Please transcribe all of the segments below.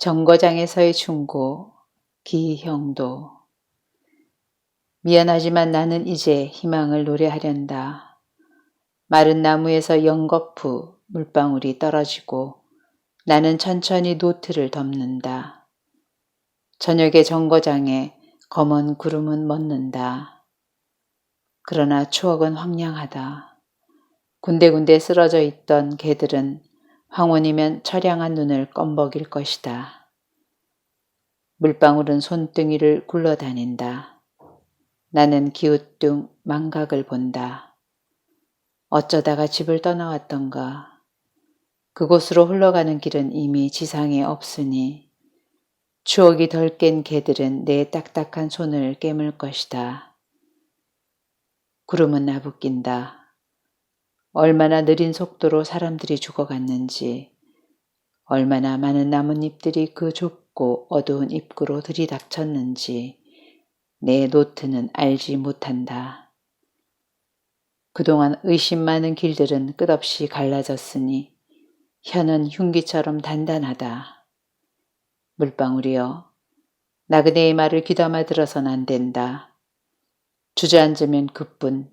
정거장에서의 충고, 기형도. 미안하지만 나는 이제 희망을 노래하련다. 마른 나무에서 연거푸 물방울이 떨어지고 나는 천천히 노트를 덮는다. 저녁의 정거장에 검은 구름은 멎는다. 그러나 추억은 황량하다. 군데군데 쓰러져 있던 개들은 황혼이면 처량한 눈을 껌벅일 것이다. 물방울은 손등이를 굴러다닌다. 나는 기우뚱 망각을 본다. 어쩌다가 집을 떠나왔던가. 그곳으로 흘러가는 길은 이미 지상에 없으니 추억이 덜 깬 개들은 내 딱딱한 손을 깨물 것이다. 구름은 나부낀다. 얼마나 느린 속도로 사람들이 죽어갔는지, 얼마나 많은 나뭇잎들이 그 좁고 어두운 입구로 들이닥쳤는지 내 노트는 알지 못한다. 그동안 의심 많은 길들은 끝없이 갈라졌으니 혀는 흉기처럼 단단하다. 물방울이여, 나그네의 말을 귀담아 들어선 안 된다. 주저앉으면 그뿐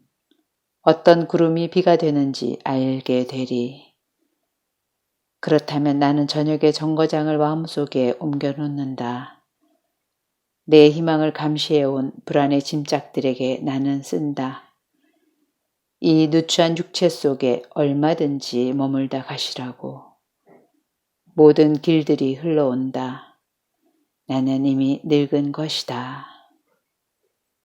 어떤 구름이 비가 되는지 알게 되리. 그렇다면 나는 저녁에 정거장을 마음속에 옮겨놓는다. 내 희망을 감시해온 불안의 짐짝들에게 나는 쓴다. 이 누추한 육체 속에 얼마든지 머물다 가시라고. 모든 길들이 흘러온다. 나는 이미 늙은 것이다.